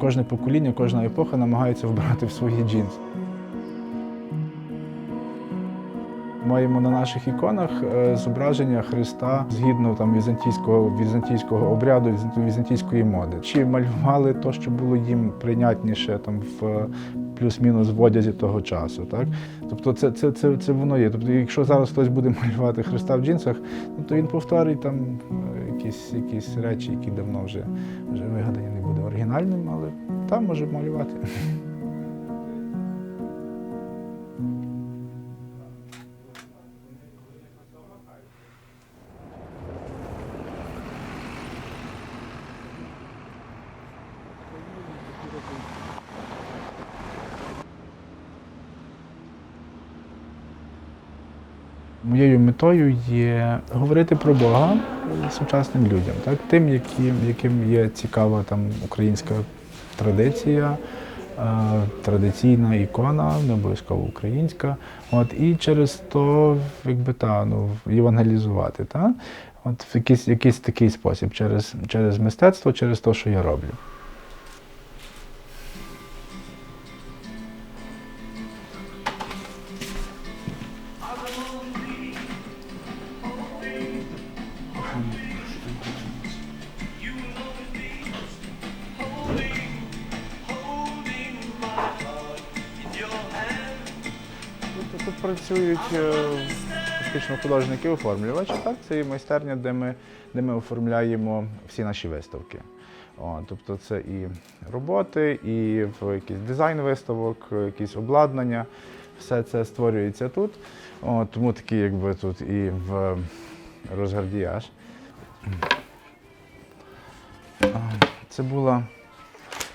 Кожне покоління, кожна епоха намагається вбрати в свої джинси. Маємо на наших іконах е, зображення Христа згідно там візантійського візантійського обряду, візантійської моди. Чи малювали то, що було їм прийнятніше там в плюс-мінус в одязі того часу, так? Тобто це, це, це, це воно є. Тобто, якщо зараз хтось буде малювати Христа в джинсах, ну, то він повторить там е, якісь, якісь речі, які давно вже, вже вигадані, не буде оригінальним, але там може малювати. Моєю метою є говорити про Бога сучасним людям, так? тим, яким, яким є цікава там українська традиція, е, традиційна ікона, не обов'язково українська. От, і через то якби, та, ну, євангелізувати. Та? От в якийсь, якийсь такий спосіб, через, через мистецтво, через те, що я роблю. Тут працюють е, фактично художники-оформлювачі. Так? Це є майстерня, де ми, де ми оформляємо всі наші виставки. О, тобто це і роботи, і якийсь дизайн виставок, якісь обладнання. Все це створюється тут. О, тому такий, якби тут і в розгардіяж. Це була,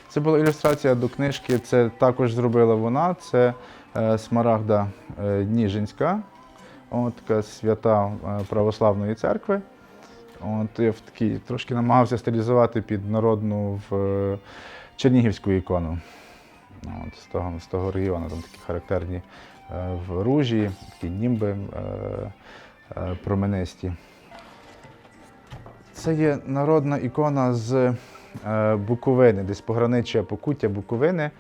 це була ілюстрація до книжки. Це також зробила вона. Це Смарагда е, Ніжинська, от, така свята е, православної церкви. От, я в такій трошки намагався стилізувати під народну в е, чернігівську ікону. От, з, того, з того регіону там такі характерні е, в ружі, такі німби е, е, променисті. Це є народна ікона з е, Буковини, десь пограниччя Покуття Буковини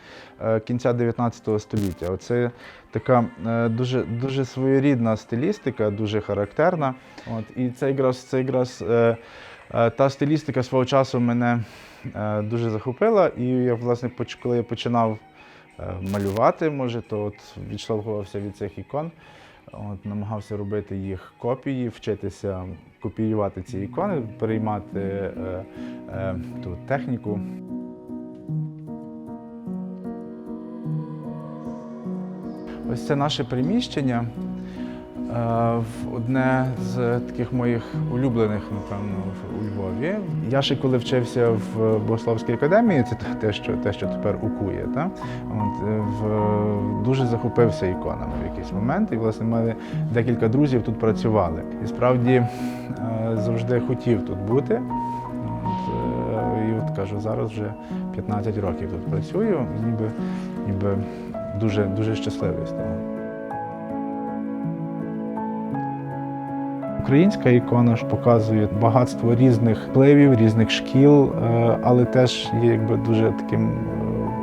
е, кінця 19 століття. Оце така е, дуже, дуже своєрідна стилістика, дуже характерна. От, і це якраз, це якраз е, е, та стилістика свого часу мене е, дуже захопила. І я, власне, коли я починав е, малювати, може, то от відштовхувався від цих ікон. От, намагався робити їх копії, вчитися копіювати ці ікони, переймати е, е, ту техніку. Ось це наше приміщення. Е, в Одне з таких моїх улюблених, напевно, у Львові. Я ще коли вчився в Богословській академії, це те, що, те, що тепер укує, та? От, е, в, дуже захопився іконами в якийсь момент. І, власне, мене декілька друзів тут працювали. І справді е, завжди хотів тут бути. І от кажу, зараз вже 15 років тут працюю, ніби, ніби дуже, дуже щасливий з того. Українська ікона ж показує багатство різних впливів, різних шкіл, е, але теж є якби дуже таким е,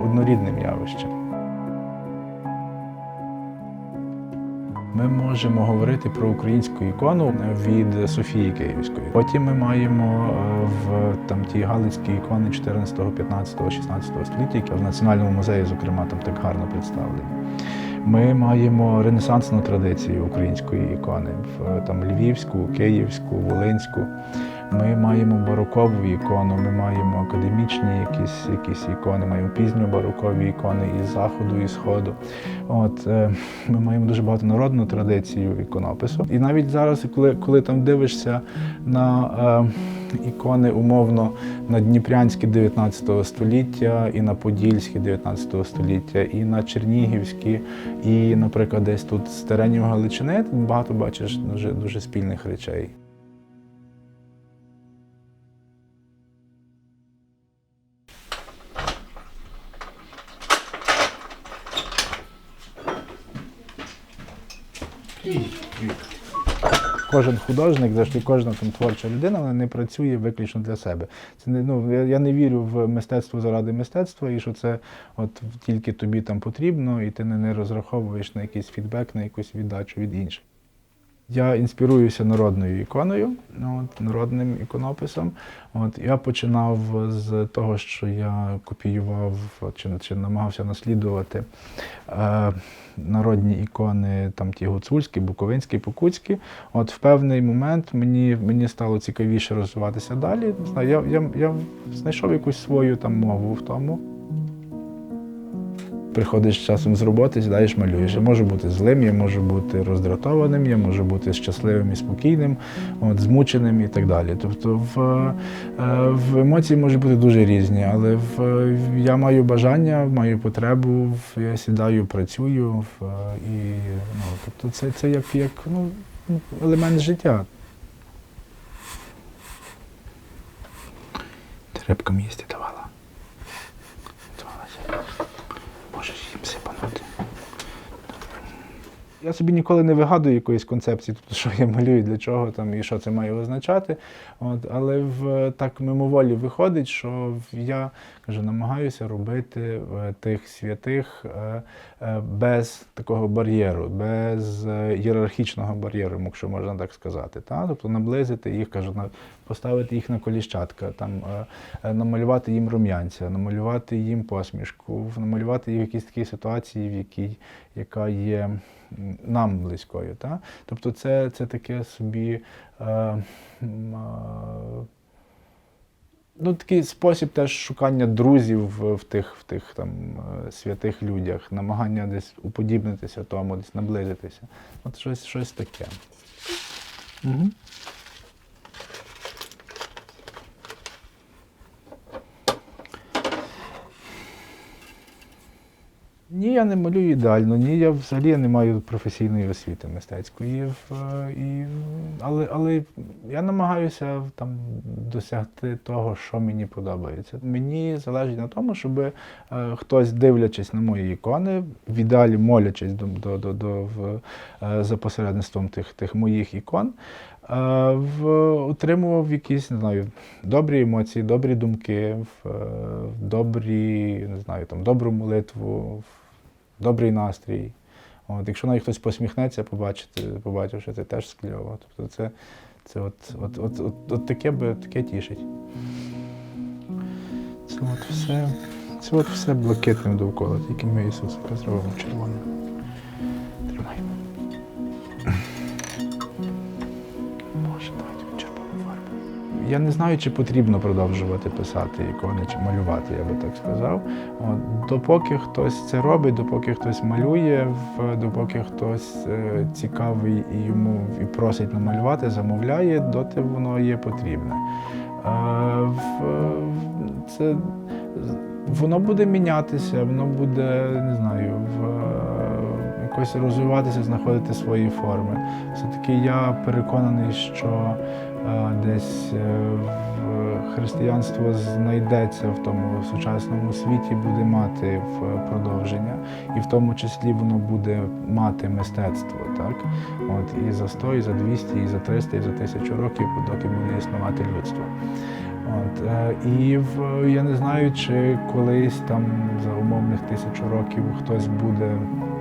однорідним явищем. Ми можемо говорити про українську ікону від Софії Київської. Потім ми маємо е, в там ті галицькі ікони 14, 15, 16 століття, які в Національному музеї, зокрема, там так гарно представлені. Ми маємо ренесансну традицію української ікони, в там львівську, київську, волинську. Ми маємо барокову ікону, ми маємо академічні якісь, якісь ікони, маємо пізньобарокові ікони із заходу і сходу. От е, ми маємо дуже багато народну традицію іконопису. І навіть зараз, коли, коли там дивишся на е, ікони умовно на Дніпрянські 19 століття, і на Подільські 19 століття, і на Чернігівські, і, наприклад, десь тут з теренів Галичини, ти багато бачиш дуже, дуже спільних речей. Кожен художник, завжди кожна там творча людина, вона не працює виключно для себе. Це не ну я, я не вірю в мистецтво заради мистецтва, і що це от тільки тобі там потрібно, і ти не, не розраховуєш на якийсь фідбек, на якусь віддачу від інших. Я інспіруюся народною іконою, ну, от, народним іконописом. От, я починав з того, що я копіював чи, чи намагався наслідувати е, народні ікони, там ті гуцульські, буковинські, покутські. От в певний момент мені, мені стало цікавіше розвиватися далі. Я, я, я знайшов якусь свою там мову в тому. Приходиш часом з роботи, сідаєш, малюєш. Я можу бути злим, я можу бути роздратованим, я можу бути щасливим і спокійним, от, змученим і так далі. Тобто в, е, в емоції можуть бути дуже різні, але в, я маю бажання, маю потребу, я сідаю, працюю в, і ну, тобто це, це як, як ну, елемент життя. Рибкам їсти давала. Я собі ніколи не вигадую якоїсь концепції, тобто, що я малюю, для чого там і що це має означати. От, але в так мимоволі виходить, що я кажу, намагаюся робити е, тих святих е, е, без такого бар'єру, без ієрархічного бар'єру, якщо можна так сказати. Та? Тобто наблизити їх, кажу, поставити їх на коліщатка, там, е, е, намалювати їм рум'янця, намалювати їм посмішку, намалювати їх в якійсь такій ситуації, в якій яка є нам близькою. Та? Тобто це, це таке собі. Е, е, Ну, такий спосіб теж шукання друзів в, тих, в тих там святих людях, намагання десь уподібнитися тому, десь наблизитися. От щось, щось таке. Угу. Ні, я не малюю ідеально, ні, я взагалі не маю професійної освіти мистецької. І, але, але я намагаюся там досягти того, що мені подобається. Мені залежить на тому, щоб е, хтось, дивлячись на мої ікони, в ідеалі молячись до, до, до, до, в, е, за посередництвом тих, тих моїх ікон, е, в, отримував якісь, не знаю, добрі емоції, добрі думки, в, е, добрі, не знаю, там, добру молитву, добрий настрій. От, якщо навіть хтось посміхнеться, побачити, побачивши, це теж скльово. Тобто це, це от, от, от, от, от таке би таке тішить. Це от все, це от все блакитним довкола, тільки ми Ісусика зробимо червоним. Я не знаю, чи потрібно продовжувати писати ікони чи малювати, я би так сказав. От, допоки хтось це робить, допоки хтось малює, допоки хтось е, цікавий і йому і просить намалювати, замовляє, доти воно є потрібне. Е, це, воно буде мінятися, воно буде, не знаю, якось розвиватися, знаходити свої форми. Все-таки я переконаний, що е, десь е, християнство знайдеться в тому сучасному світі, буде мати в продовження, і в тому числі воно буде мати мистецтво, так? От, і за 100, і за 200, і за 300, і за 1000 років, доки буде існувати людство. От, е, і в, я не знаю, чи колись там за умовних тисячу років хтось буде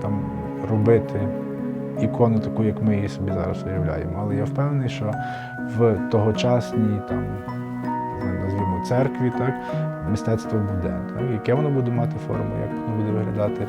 там робити ікону таку, як ми її собі зараз уявляємо. Але я впевнений, що в тогочасній там назвімо церкві, так, мистецтво буде. Так? Яке воно буде мати форму, як воно буде виглядати.